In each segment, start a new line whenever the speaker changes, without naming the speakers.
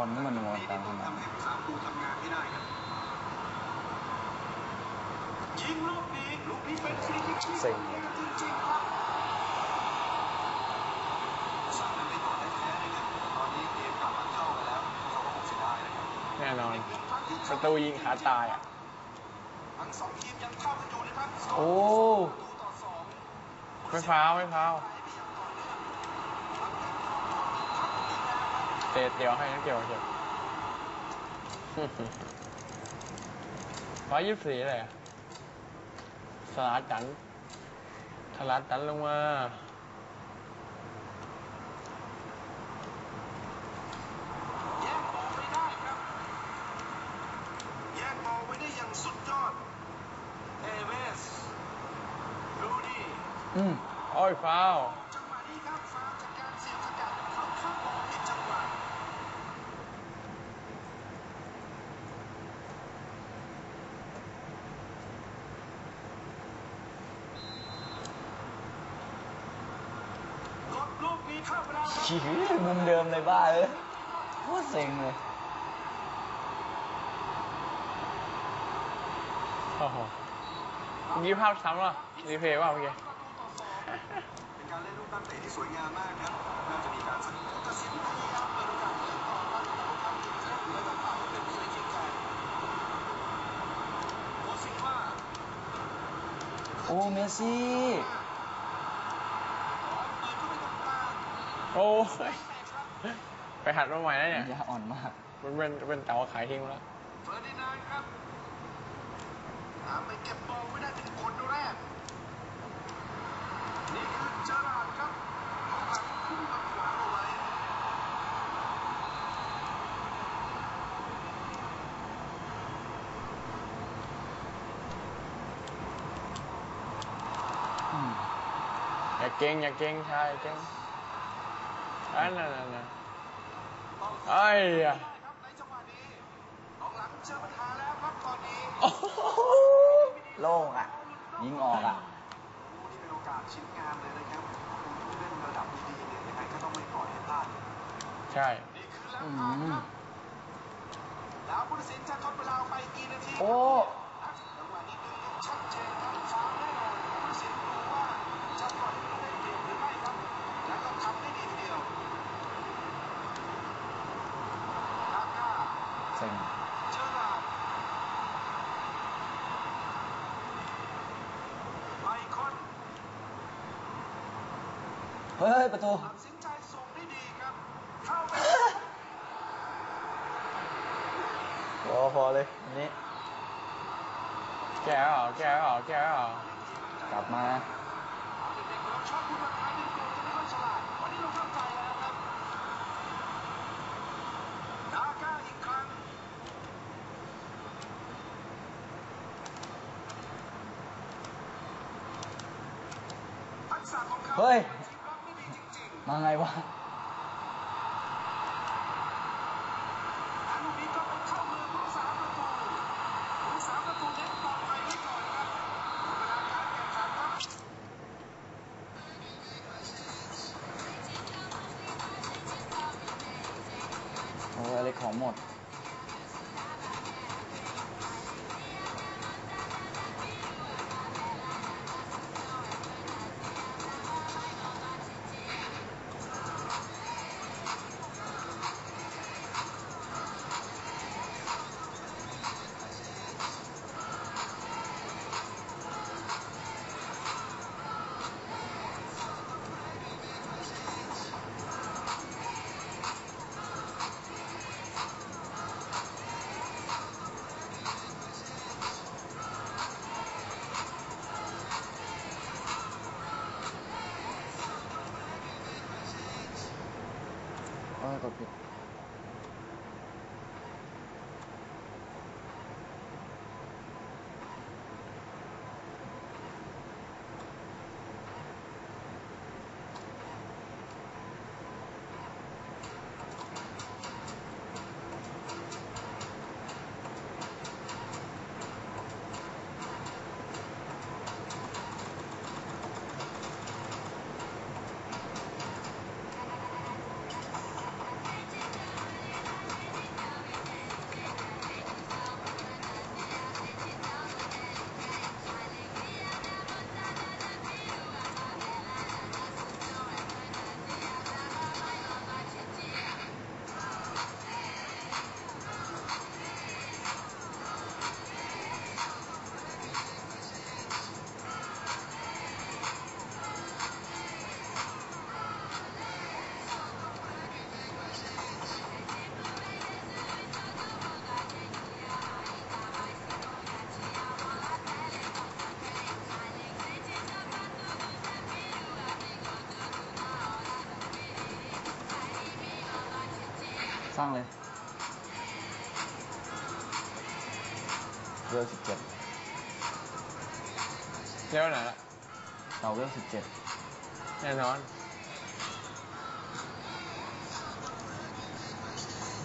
อลนี่มันนัวตาม
ต้
ทำ
อง
ไม
ทำให้สามปูทำงานให้ได้ครับยิงลูกนี้ลูกนี้เป็นฟรีคิกที่
เซ็ง
ดีจริงๆครับสามไม่ต่อได้แพ้นะครับตอนนี้เกมกลับมาเข้ากันแล้วเขาก็คงเสียดายนะครับ
แน่นอน
ประ
ตูยิงขาตายอะ
ทั้งสองทีมยังเท่ากันอยู่นะครับ
โอ้
ไม่ฟาวไม่ฟาว เตะเดียวให้นักเกี่ยวเก็บร้อยยี่สิบสี่เลยอะสลัดดันสลัดดันลงมา
แย่งบอลไม่ได้ครับแย่งบอลไว้ได้อย่างสุดยอด เอเวสรูดี้
อืม
โอ้ยฟาว
จังหวะนี้ครับฟาวจากการเสียบสกัดเข้าข้างบอลผิดจังหวะ กดลูกนี้เข้าไปแล้วครับ
ชี้มุมเดิมเลยบ้าเลยโคตรเซ็งเลย
โอ้โหเมื่อกี้ภาพซ้ำเหรอรีเพย์ว่าเมื่อกี้
เป็นการเล่นลูกตั้งเตะที่สวยงามมากครับน่าจะมีการสังเกตตัดสินพยายามเปิดโอกาสให้เล่นต่อครับแต่ว่าทำจุดเซฟและต้องผ่านเป็นฟรีคิกแทนโอซิว่า
โอ้เมสซี่
เปิดเข้าไปตรงกลาง
โอ้ยไปหัดมาใหม่แล้วเนี่ย
ยาอ่อนมาก
มันเป็นเป็นเต๋าขายทิ้งแล้ว
เฟอร์ดินานด์ครับตามไปเก็บบอลไว้ได้เป็นคนแรก นี่คือเจอราร์ดครับเอาหลังพุ่งมาขวางเอาไว้
อืม
อย่าเก่งอย่าเก่งชายเก่ง อันนั้นน่ะไอ้ยะ
ได้ครับในจังหวะนี้กองหลังเจอปัญหาแล้วครับตอนนี้
โอ้โห
โล่งอะ ยิงออกอะ
โอ้นี่เป็นโอกาสชิ้นงามเลยนะครับผู้เล่นระดับดีๆเนี่ยยังไงก็ต้องไม่ปล่อยให้พลาด
ใช่
นี่คือแล้วผ่านครับแล้วผู้ตัดสินจะทดเวลาไปกี่นาที
โอ้
จังหวะนี้ดูชัดเจนครับฟาวล์แน่นอนผู้ตัดสินดูว่าจะปล่อยให้เล่นเกมหรือไม่ครับ แล้วก็ทำได้ดีทีเดียวกาก้า
เซ็ง
เจอราร์ดไมคอน
เฮ้ย ประตู
ตัดสินใจส่งได้ดีครับ เข้าไป
พอพอเลยอันนี้
แก้วเหรอแก้วเหรอแก้วเหรอก
ลับมา
เอาเด็กๆเราชอบพูดว่าใครเป็นโกจะไม่ค่อยฉลาด วันนี้เราเข้าใจแล้วครับดาก้าอีกครั้ง ทักษะของ เฮ้
ย
มา
ไงวะ ร้างเลยเวลสิบเจ็ด
เร็วไหนอยละ
เราเวลสิบเจ็ด
แน่นอน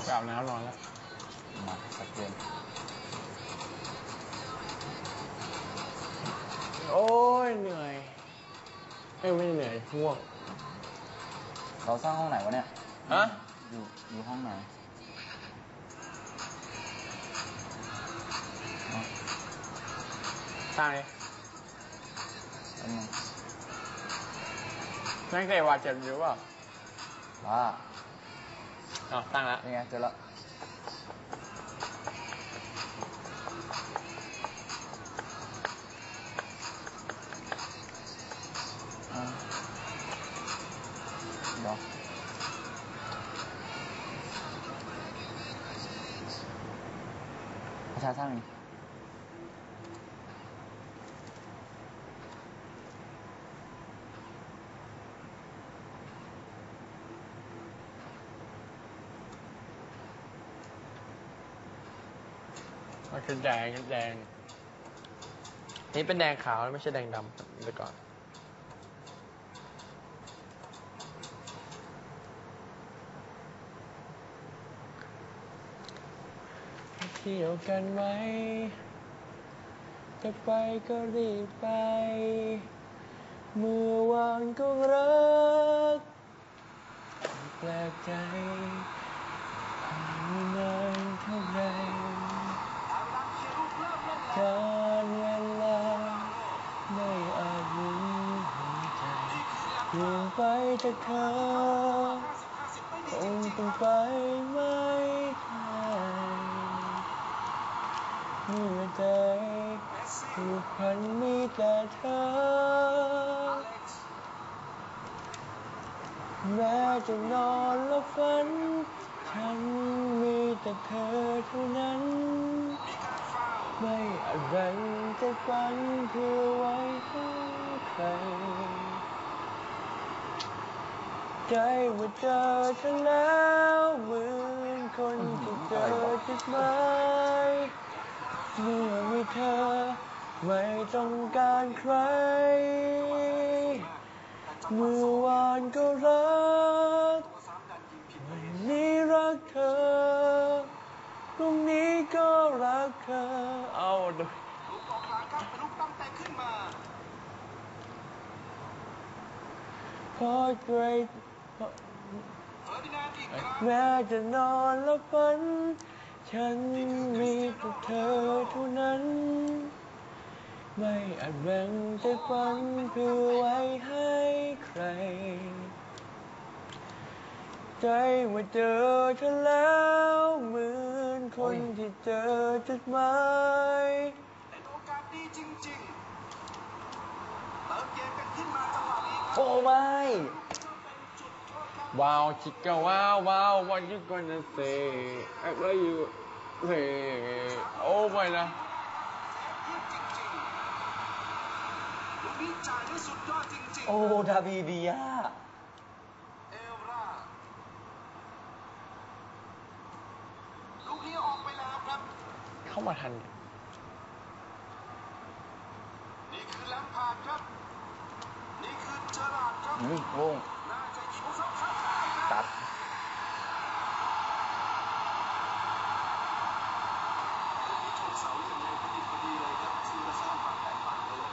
ไปอาบน้ำนอนแล้ว
มาสักเกม
โอ้ยเหนื่อยเอ้ยไม่เหนื่อยง่วง
เราสร้างห้องไหนวะเนี่ย
ฮะ
อยู่อยู่ห้องไหนอ๋อ
สร้างเลย
แป๊บนึง
นั่งเตะวาดเจ็บอยู่เปล่า
ว่า
อ๋อตั้งแล้ว
เป็นไงเจอแล้ว ชาสร้างนี่
มันคือแดงแดง นี่เป็นแดงขาวไม่ใช่แดงดำเดี๋ยวก่อน ที่ยวกันไหมจะไปก็รีบไป เมื่อวานก็รัก แปลกใจผ่านมานานเท่าไร
กา
รเวลาไม่อาจหยุดหัวใจเปลี่ยนไปจากเธอค
ดีจ
ง
ริง
ไปม่ได้ เมื่อใจผูกพันมีแต่เธอ แม้จะนอนและฝัน ฉันมีแต่เธอเท่านั้น
มีการฟาวล์
ไม่อะไรจะฝันเพื่อไว้ให้ใคร ใจว่าเจอเธอแล้วเหมือนคนที่เจอจดหมา เมื่อมีเธอไม่ต้องการใคร เมื่อวานก็รัก
ตัวซ้ำดันยิงผิดไป
วันนี้รักเธอพรุ่งนี้ก็รักเธอ เอาดู
ลูกออกหลังครับเป็นลูกตั้งแต่ขึ้นมา
เพราะเกรด
เฟอร์ดินานด์อีกครั้ง
แม้จะนอนและฝัน ฉันมีแต่เธอเท่านั้น ไม่อาจแบ่งใจฝันเพื่อไว้ให้ใคร ใจว่าเจอเธอแล้วเหมือนคนที่เจอจดหมาย
เป็นโอกาสดีจริงๆเติมเกมกันขึ้นมาจังหวะนี้ครับ
โอ้ไม่
เป็นจุดโทษครับ
ว้าวชิคก้ว้าวว้าว what you gonna say I love you say โอ้ไปนะ
เยี่ยมจริงๆลูกนี้จ่ายได้สุดยอดจริงๆ
โอ้ดาบีบียา
เอลราลูกนี้ออกไปแล้วครับ
เข้ามาทัน
นี่คือแลมพาร์ดครับ นี่คือเจอราร์ดครับ
อืมโล่ง
น่าจะยิงสักสักได้ครับ
ตัด
ลูกนี้ชนเสาอย่างไรพอดีพอดีเลยครับซึ่งจะสร้างความแตกต่างเลย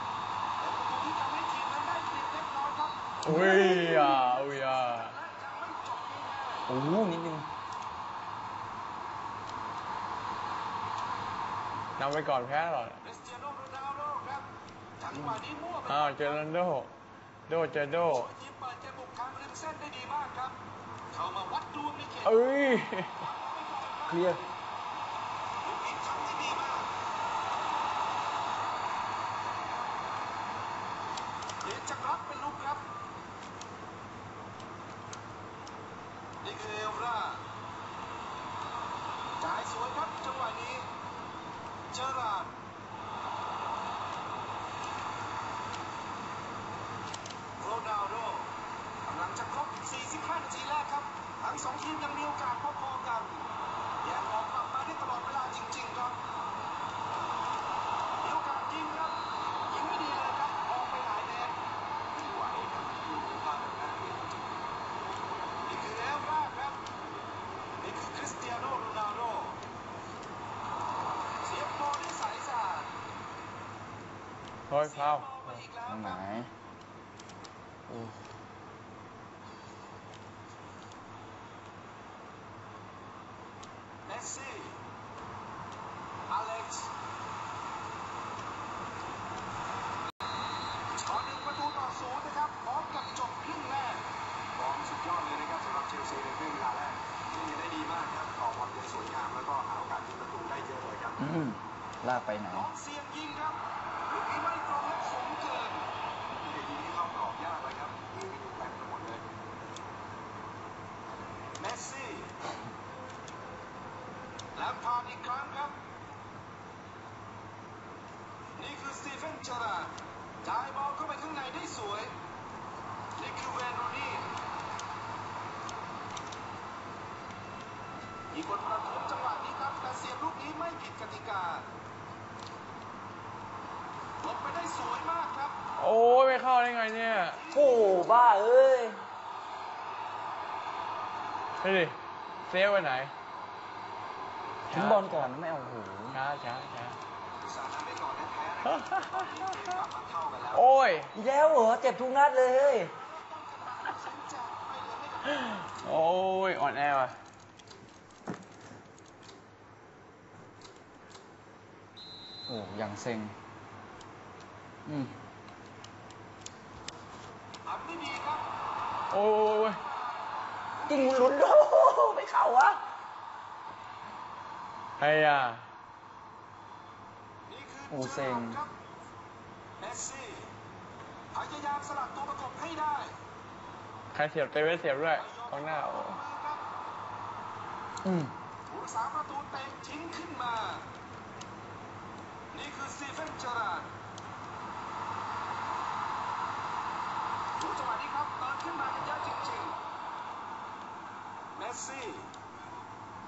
เป็นประตูที่ทำให้ทีมนั้นได้เปรียบเล็กน้อยครับ
อุ้ยอะอุ้ยอะ
และยังไม่จบง่าย
โอ้โหนิดนึง
นำไปก่อนแพ้หรอ
ๆคริสเตียโนโรนัลโดครับจังหวะนี้มั่วไป
อ้าวเจอรันโด โดเจอโด
โอ้ยทีมเปิดเกมบุกทางริมเส้นได้ดีมากครับเข้ามาวัดดวงในเขต
เอ้ย
เคลียร์
ลูกนี้ทำได้ดีมากเดี๋ยวจะรับเป็นลูกครับ นี่คือเอลราจ่ายสวยครับจังหวะนี้ เจอราร์ดโรนัลโดกำลังจะครบ 45 นาทีแรกครับ ทั้งสองทีมยังมีโอกาสพอๆกัน
ฮ้ยเฝ้า
ไปอีกแล้ว
ตรง
ค
ไหน
รับ
โอ้
เมสซี่อเล็กซ์ตอนหนึ่งประตูต่อศูนย์นะครับพร้อมกับจบครึ่งแรกฟอร์มสุดยอดเลยนะครับสำหรั บเชลซีในครึ่งเวลาแรกยิงได้ดีมากครับต่อบอลได้สวยงามแล้วก็หาโอกาสยิงประตูได้เยอะเลยครับ
อืมลากไปไหน
และสูงเกินเด็กยิงที่เข้ากรอบยากเลยครับยิงไปอยู่เต็มไปหมดเลยเมสซี่แล้วผ่าอีกครั้งครับ นี่คือสตีเฟนเจอราร์จ่ายบอลเข้าไปข้างในได้สวย นี่คือเวนโรนี่มีคนประท้วงจังหวะนี้ครับ แต่เสียบลูกนี้ไม่ผิดกติกาหลบไปได้สวยมากครับ
โอ้ยไม่เข้าได้ไงเนี่ย
โอ้บ้าเอ้ย
ดูดิเซฟไว้ไหน
ถึงบอลก่อนไม่เอาโอ้โห
ช้าช้าช้า
อุตสาห์นำไปก่อนแท้ๆนะครับตอนนี้เกมกลับมาเท่ากันแล้ว
โอ้ย
อีกแล้วเหรอเจ็บทุกนัดเลยเฮ้ย
เซนจากไม่เหลือให้กับ
โอ้ยอ่อนแอว่ะ
โอ้ยังเซ็ง อืม
ทำได้ดีครับ
โอ้ยโอ้ยโอ้ย
จริงลุ้นโอ้โหไม่เข้าวะ
ใครอะ
นี่คือ
โอ้เซ็ง
จอร์ครับเมสซี่พยายามสลับตัวประกบให้ได้
ใครเสียบเตเวสเสียบด้วยกองหน้าโอ้
มือครับ
อืม
ผู้รักษาประตูเตะทิ้งขึ้นมา นี่คือสตีเฟนเจอราร์ดดู จังหวะนี้ครับเติมขึ้นมากันเยอะจริงๆ เมสซี่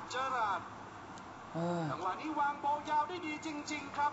เจอราร์ด
เออ
จังหวะนี้วางบอลยาวได้ดีจริง ๆ ครับ